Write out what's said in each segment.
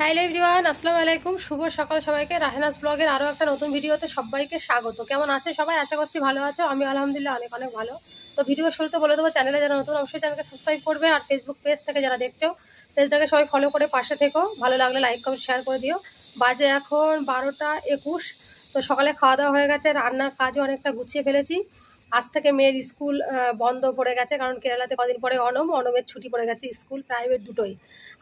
Hello everyone আসসালামু আলাইকুম। শুভ সকাল সবাইকে। রাহেনাস ব্লগের আরও একটা নতুন ভিডিওতে সবাইকে স্বাগত। কেমন আছে সবাই? আশা করছি ভালো আছো। আমি আলহামদুলিল্লাহ অনেক অনেক ভালো। তো ভিডিও শুরুতে বলে দেবো চ্যানেলে যারা নতুন, অবশ্যই চ্যানেলকে সাবস্ক্রাইব করবে আর ফেসবুক পেজ থেকে যারা দেখছ পেজটাকে সবাই ফলো করে পাশে থেকো। ভালো লাগলে লাইক কমেন্ট শেয়ার করে দিও। বাজে এখন বারোটা একুশ। তো সকালে খাওয়া দাওয়া হয়ে গেছে। রান্নার কাজও অনেকটা গুছিয়ে ফেলেছি। আজ থেকে মেয়ের স্কুল বন্ধ পড়ে গেছে, কারণ কেরালাতে কদিন পরে অনম, অনমের ছুটি পড়ে গেছে স্কুল প্রাইভেট দুটোই।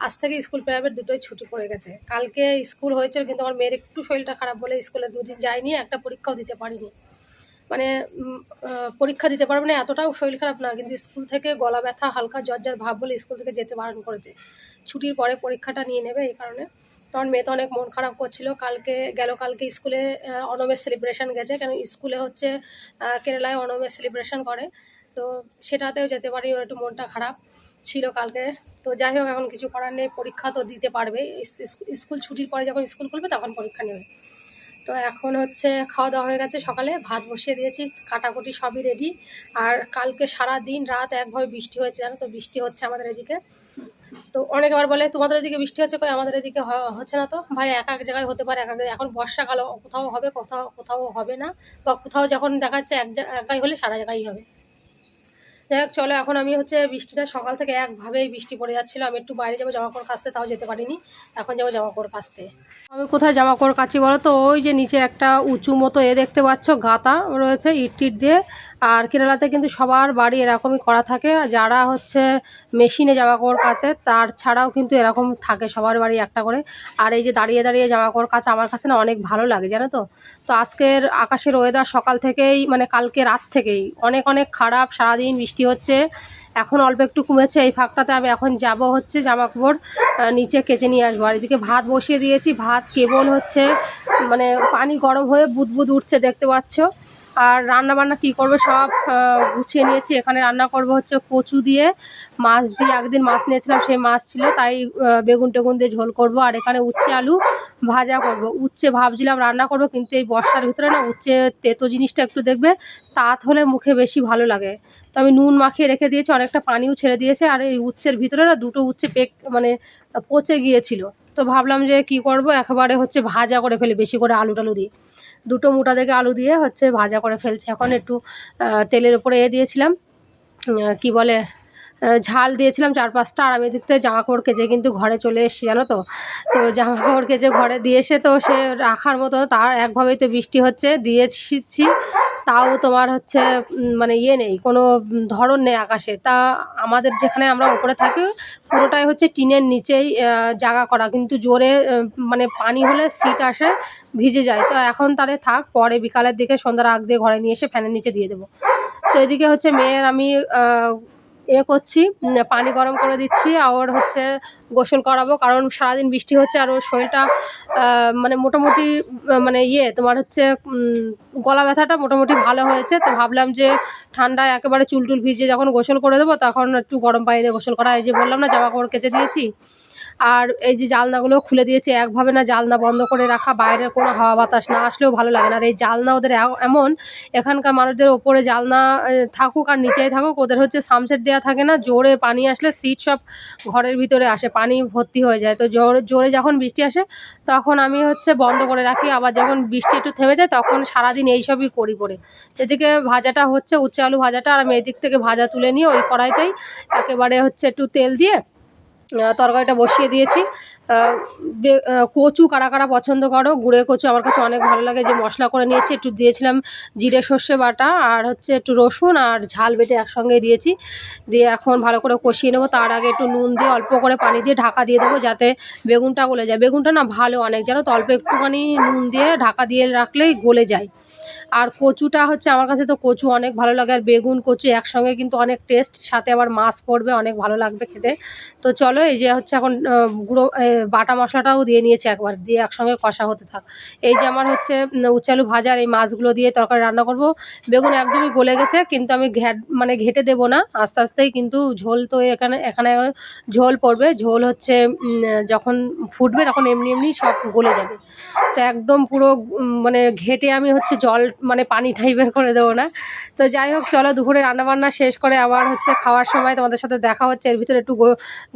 আজ থেকে স্কুল প্রাইভেট দুটোই ছুটি পড়ে গেছে। কালকে স্কুল হয়েছিল, কিন্তু আমার মেয়ের একটু শরীরটা খারাপ বলে স্কুলে দুদিন যায়নি, একটা পরীক্ষাও দিতে পারিনি। মানে পরীক্ষা দিতে পারবে না, এতটাও শরীর খারাপ না, কিন্তু স্কুল থেকে গলা ব্যথা, হালকা জ্বর ভাব বলে স্কুল থেকে যেতে বারণ করেছে। ছুটির পরে পরীক্ষাটা নিয়ে নেবে এই কারণে। তখন মেয়ে তো অনেক মন খারাপ করছিল। কালকে গেল, কালকে স্কুলে অনমের সেলিব্রেশন গেছে। কেন স্কুলে হচ্ছে কেরালায় অনমের সেলিব্রেশন করে। তো সেটাতেও যেতে পারি, ওর একটু মনটা খারাপ ছিল কালকে। তো যাই হোক, এখন কিছু করার নেই, পরীক্ষা তো দিতে পারবে। স্কুল ছুটির পরে যখন স্কুল খুলবে, তখন পরীক্ষা নেবে। তো এখন হচ্ছে খাওয়া দাওয়া হয়ে গেছে সকালে, ভাত বসিয়ে দিয়েছি, কাটাকুটি সবই রেডি আর কালকে সারা দিন রাত একভাবে বৃষ্টি হয়েছে, জানো তো, বৃষ্টি হচ্ছে আমাদের এদিকে। তো অনেক আবার বলে, তোমাদের এদিকে বৃষ্টি হচ্ছে? কই আমাদের এদিকে হচ্ছে না তো। ভাই, এক এক জায়গায় হতে পারে, এক এক জায়গায়। এখন বর্ষাকাল কোথাও হবে, কোথাও কোথাও হবে না। বা কোথাও যখন দেখা যাচ্ছে এক জা- একাই হলে সারা জায়গায় হবে। যাই হোক, চলো, এখন আমি হচ্ছে বৃষ্টিটা সকাল থেকে একভাবেই বৃষ্টি পড়ে যাচ্ছিল। আমি একটু বাইরে যাব, জামা কাপড় কাচতে, তাও যেতে পারিনি। এখন যাব জামা কাপড় কাচতে। আমি কোথায় জামা কাপড় কাচি বলো তো? ওই যে নিচে একটা উঁচু মতো এ দেখতে পাচ্ছ গাতা রয়েছে ইট টিট দিয়ে। আর কেরালাতে কিন্তু সবার বাড়ি এরকমই করা থাকে। যারা হচ্ছে মেশিনে জামা কাপড় কাছে তার ছাড়াও কিন্তু এরকম থাকে সবার বাড়ি একটা করে। আর এই যে দাঁড়িয়ে দাঁড়িয়ে জামা কাপড় কাচা আমার কাছে না অনেক ভালো লাগে, জানো তো? তো আজকের আকাশের ওয়েদার সকাল থেকেই মানে কালকে রাত থেকেই অনেক অনেক খারাপ, সারাদিন বৃষ্টি হচ্ছে। এখন অল্প একটু কমেছে, এই ফাঁকটাতে আমি এখন যাব হচ্ছে জামা কাপড় নিচে কেচে নিয়ে আসব। আর এদিকে ভাত বসিয়ে দিয়েছি, ভাত কেবল হচ্ছে মানে পানি গরম হয়ে বুদবুদ উঠছে, দেখতে পাচ্ছ? আর রান্না বান্না কী করবে সব গুছিয়ে নিয়েছি। এখানে রান্না করব হচ্ছে কচু দিয়ে মাছ দিয়ে। একদিন মাছ নিয়েছিলাম, সেই মাছ ছিল। তাই বেগুন টেগুন দিয়ে ঝোল করব। আর এখানে উচ্ছে আলু ভাজা করব। উচ্ছে ভাবছিলাম রান্না করব, কিন্তু এই বর্ষার ভিতরে না, উচ্ছে তেতো জিনিসটা একটু দেখবে, তাত হলে মুখে বেশি ভালো লাগে। তো আমি নুন মাখিয়ে রেখে দিয়েছি, অনেকটা পানিও ছেড়ে দিয়েছে। আর এই উচ্ছের ভিতরে না, দুটো উচ্ছে পেক মানে পচে গিয়েছিল। তো ভাবলাম যে কি করব, একেবারে হচ্ছে ভাজা করে ফেলি, বেশি করে আলু টালু দিয়ে। দুটো মোটা দেখে আলু দিয়ে হচ্ছে ভাজা করে ফেলছে। এখন একটু তেলের উপরে এ দিয়েছিলাম কি বলে ঝাল দিয়েছিলাম চার পাঁচটা আর আমি দেখতে জামা কাপড় কেচে কিন্তু ঘরে চলে এসেছি, জানো তো? তো জামা কাপড় কেচে ঘরে দিয়ে এসে তো সে রাখার মতো, তার একভাবেই তো বৃষ্টি হচ্ছে দিয়ে দিয়েছি তাও তোমার হচ্ছে মানে ইয়ে নেই, কোনো ধরন নেই আকাশে। তা আমাদের যেখানে আমরা উপরে থাকি, পুরোটাই হচ্ছে টিনের নিচেই জাগা করা। কিন্তু জোরে মানে পানি হলে সিট আসে, ভিজে যায়। তো এখন তারে থাক, পরে বিকালের দিকে সন্ধ্যার আগ দিয়ে ঘরে নিয়ে এসে ফ্যানের নিচে দিয়ে দেবো। তো এদিকে হচ্ছে মেয়ের আমি এ করছি পানি গরম করে দিচ্ছি আর হচ্ছে গোসল করাবো, কারণ সারাদিন বৃষ্টি হচ্ছে আর ওর শরীরটা মানে মোটামুটি মানে ইয়ে তোমার হচ্ছে গলা ব্যথাটা মোটামুটি ভালো হয়েছে। তো ভাবলাম যে ঠান্ডায় একেবারে চুলটুল ভিজে যখন গোসল করে দেবো, তখন একটু গরম পানি দিয়ে গোসল করা এই যে বললাম না, জামা কাপড় কেচে দিয়েছি। আর এই যে জালনাগুলো খুলে দিয়েছে একভাবে না জালনা বন্ধ করে রাখা, বাইরের কোনো হাওয়া বাতাস না আসলেও ভালো লাগে না। আর এই জালনা ওদের এমন, এখানকার মানুষদের ওপরে জালনা থাকুক আর নিচেই থাকুক, ওদের হচ্ছে সামসেট দেওয়া থাকে না, জোরে পানি আসলে সিট সব ঘরের ভিতরে আসে, পানি ভর্তি হয়ে যায়। তো জোরে জোরে যখন বৃষ্টি আসে, তখন আমি হচ্ছে বন্ধ করে রাখি। আবার যখন বৃষ্টি একটু থেমে যায়, তখন সারাদিন এইসবই করি পরে এদিকে ভাজাটা হচ্ছে উচ্ছে আলু ভাজাটা, আর আমি এদিক থেকে ভাজা তুলে নিয়ে ওই কড়াইতেই একেবারে হচ্ছে একটু তেল দিয়ে তরকারিটা বসিয়ে দিয়েছি। কচু কারা কারা পছন্দ করো গুঁড়ে কচু আমার কাছে অনেক ভালো লাগে। যে মশলা করে নিয়েছি, একটু দিয়েছিলাম জিরে, সর্ষে বাটা আর হচ্ছে একটু রসুন আর ঝাল বেটে একসঙ্গে দিয়েছি। দিয়ে এখন ভালো করে কষিয়ে নেব। তার আগে একটু নুন দিয়ে অল্প করে পানি দিয়ে ঢাকা দিয়ে দেবো যাতে বেগুনটা গলে যায়। বেগুনটা না ভালো অনেক, জানো তো? অল্প একটুখানি নুন দিয়ে ঢাকা দিয়ে রাখলেই গলে যায়। আর কচুটা হচ্ছে আমার কাছে তো কচু অনেক ভালো লাগে, আর বেগুন, কচু একসঙ্গে কিন্তু অনেক টেস্ট সাথে আবার মাছ পড়বে, অনেক ভালো লাগবে খেতে। তো চলো এই যে হচ্ছে এখন গুঁড়ো বাটা মশলাটাও দিয়ে নিয়েছি একবার, দিয়ে একসঙ্গে কষা হতে থাক। এই যে আমার হচ্ছে উচ্চালু ভাজার এই মাছগুলো দিয়ে তরকারি রান্না করব। বেগুন একদমই গলে গেছে, কিন্তু আমি ঘ্যাট মানে ঘেটে দেবো না, আস্তে আস্তেই কিন্তু ঝোল তো এখানে এখানে ঝোল পড়বে। ঝোল হচ্ছে যখন ফুটবে তখন এমনি এমনি সব গলে যাবে। তো একদম পুরো মানে ঘেটে আমি হচ্ছে জল মানে পানি টাইপের করে দেবো না। তো যাই হোক, চলো দুপুরে রান্নাবান্না শেষ করে আবার হচ্ছে খাওয়ার সময় তোমাদের সাথে দেখা হচ্ছে। এর ভিতরে একটু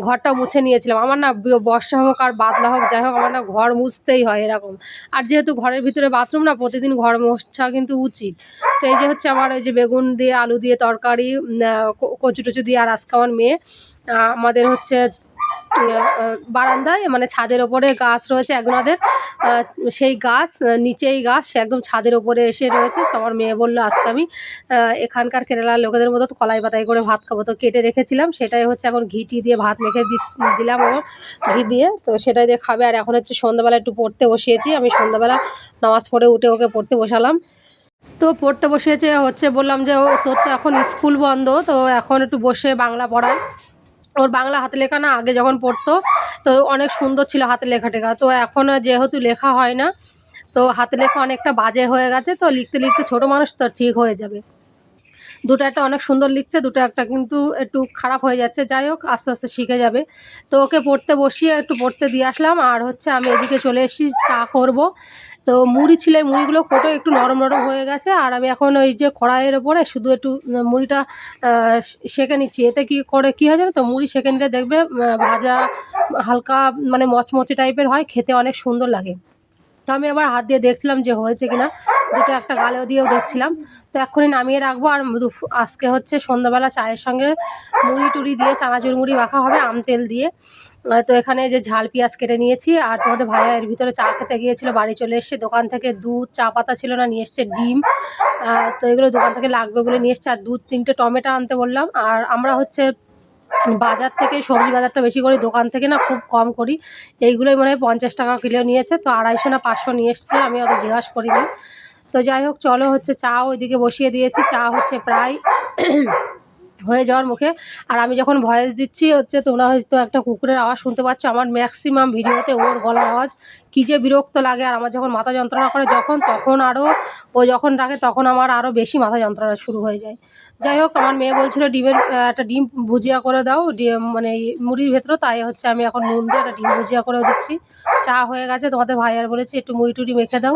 ঘরটা মুছে নিয়েছিলাম। আমার না বর্ষা হোক আর বাদলা হোক, যাই হোক, আমার না ঘর মুছতেই হয় এরকম। আর যেহেতু ঘরের ভিতরে বাথরুম না, প্রতিদিন ঘর মোছা কিন্তু উচিত। তো এই যে হচ্ছে আমার ওই যে বেগুন দিয়ে, আলু দিয়ে তরকারি কচু টচু দিয়ে আর আজকে আমার মেয়ে আমাদের হচ্ছে বারান্দায় মানে ছাদের ওপরে গাছ রয়েছে একজনাদের সেই গাছ নিচেই গাছ একদম ছাদের ওপরে এসে রয়েছে। তো আমার মেয়ে বলল, আজকে আমি এখানকার কেরালার লোকেদের মতো কলাই পাতায় করে ভাত খাব। তো কেটে রেখেছিলাম। সেটাই হচ্ছে এখন ঘিটি দিয়ে ভাত মেখে দিলাম ও ঘি দিয়ে। তো সেটাই দিয়ে খাবে। আর এখন হচ্ছে সন্ধ্যাবেলা একটু পড়তে বসিয়েছি। আমি সন্ধ্যাবেলা নামাজ পড়ে উঠে ওকে পড়তে বসালাম। তো পড়তে বসিয়েছে, হচ্ছে বললাম যে, ও, তোর তো এখন স্কুল বন্ধ। তো এখন একটু বসে বাংলা পড়ায়। ওর বাংলা হাতে লেখা না, আগে যখন পড়তো, তো অনেক সুন্দর ছিল হাতে লেখা টেখা তো এখন যেহেতু লেখা হয় না, তো হাতে লেখা অনেকটা বাজে হয়ে গেছে, তো লিখতে লিখতে ছোট মানুষ তো ঠিক হয়ে যাবে। দুটো একটা অনেক সুন্দর লিখছে, দুটো একটা কিন্তু একটু খারাপ হয়ে যাচ্ছে। যাই হোক, আস্তে আস্তে শিখে যাবে। তো ওকে পড়তে বসিয়ে একটু পড়তে দিয়ে আসলাম। আর হচ্ছে আমি এদিকে চলে এসেছি, চা করব। তো মুড়ি ছিল, এই মুড়িগুলো কোটো একটু নরম নরম হয়ে গেছে, আর আমি এখন ওই যে কড়াইয়ের ওপরে শুধু একটু মুড়িটা সেঁকে নিচ্ছি। এতে কি করে, কী হয় তো, মুড়ি সেঁকে নিলে দেখবে ভাজা হালকা মানে মচমচে টাইপের হয়, খেতে অনেক সুন্দর লাগে। তো আমি আবার হাত দিয়ে দেখছিলাম যে হয়েছে কিনা, দুটো একটা গালেও দিয়েও দেখছিলাম। তো এক্ষুনি নামিয়ে রাখব, আর আজকে হচ্ছে সন্ধ্যাবেলা চায়ের সঙ্গে মুড়ি টুড়ি দিয়ে চানাচুর মুড়ি মাখা হবে, আম তেল দিয়ে। তো এখানে যে ঝাল পেঁয়াজ কেটে নিয়েছি, আর তোমাদের ভাইয়া এর ভিতরে চা খেতে গিয়েছিল, বাড়ি চলে এসছে। দোকান থেকে দুধ, চা পাতা ছিল না, নিয়ে এসছে ডিম। তো এগুলো দোকান থেকে লাগবে বলে নিয়ে এসছে, আর দুধ, তিনটে টমেটো আনতে বললাম। আর আমরা হচ্ছে বাজার থেকে সবজি বাজারটা বেশি করি, দোকান থেকে না খুব কম করি। এইগুলোই মনে হয় পঞ্চাশ টাকা কিলো নিয়েছে, তো আড়াইশো না পাঁচশো নিয়ে এসছে, আমি অত জিজ্ঞাসা করিনি। তো যাই হোক, চলো হচ্ছে চা ওইদিকে বসিয়ে দিয়েছি। চা হচ্ছে প্রায় হয়ে যাওয়ার মুখে। আর আমি যখন ভয়েস দিচ্ছি, হচ্ছে তোমরা হয়তো একটা কুকুরের আওয়াজ শুনতে পাচ্ছ, আমার ম্যাক্সিমাম ভিডিওতে ওর গলার আওয়াজ কী যে বিরক্ত লাগে। আর আমার যখন মাথা যন্ত্রণা করে যখন, তখন আরও ও যখন ডাকে তখন আমার আরও বেশি মাথা যন্ত্রণা শুরু হয়ে যায়। যাই হোক, আমার মেয়ে বলছিল, ডিমের একটা ডিম ভুজিয়া করে দাও, ডিম মানে মুড়ির ভেতরে। তাই হচ্ছে আমি এখন নুন দিয়ে একটা ডিম ভুজিয়া করেও দিচ্ছি। চা হয়ে গেছে, তোমাদের ভাই আর বলেছি, একটু মুড়ি টুড়ি মেখে দাও।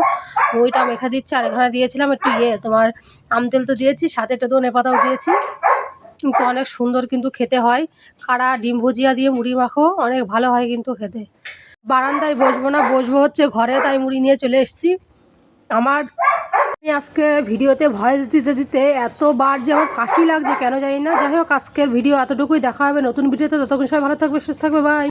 মুড়িটা মেখে দিচ্ছে, আর এখানে দিয়েছিলাম একটু ইয়ে তোমার আমতেল তো দিয়েছি, সাথে একটু ধনে পাতাও দিয়েছি। অনেক সুন্দর কিন্তু খেতে হয়। কারা ডিম ভুজিয়া দিয়ে মুড়ি মাখো, অনেক ভালো হয় কিন্তু খেতে। বারান্দায় বসবো না, বসবো হচ্ছে ঘরে, তাই মুড়ি নিয়ে চলে এসেছি। আমার আমি আজকে ভিডিওতে ভয়েস দিতে দিতে এতবার যে আমার কাশি লাগছে, কেন জানি না। যাই হোক, আজকের ভিডিও এতটুকুই। দেখা হবে নতুন ভিডিওতে। ততক্ষণ সবাই ভালো থাকবে, সুস্থ থাকবে বাই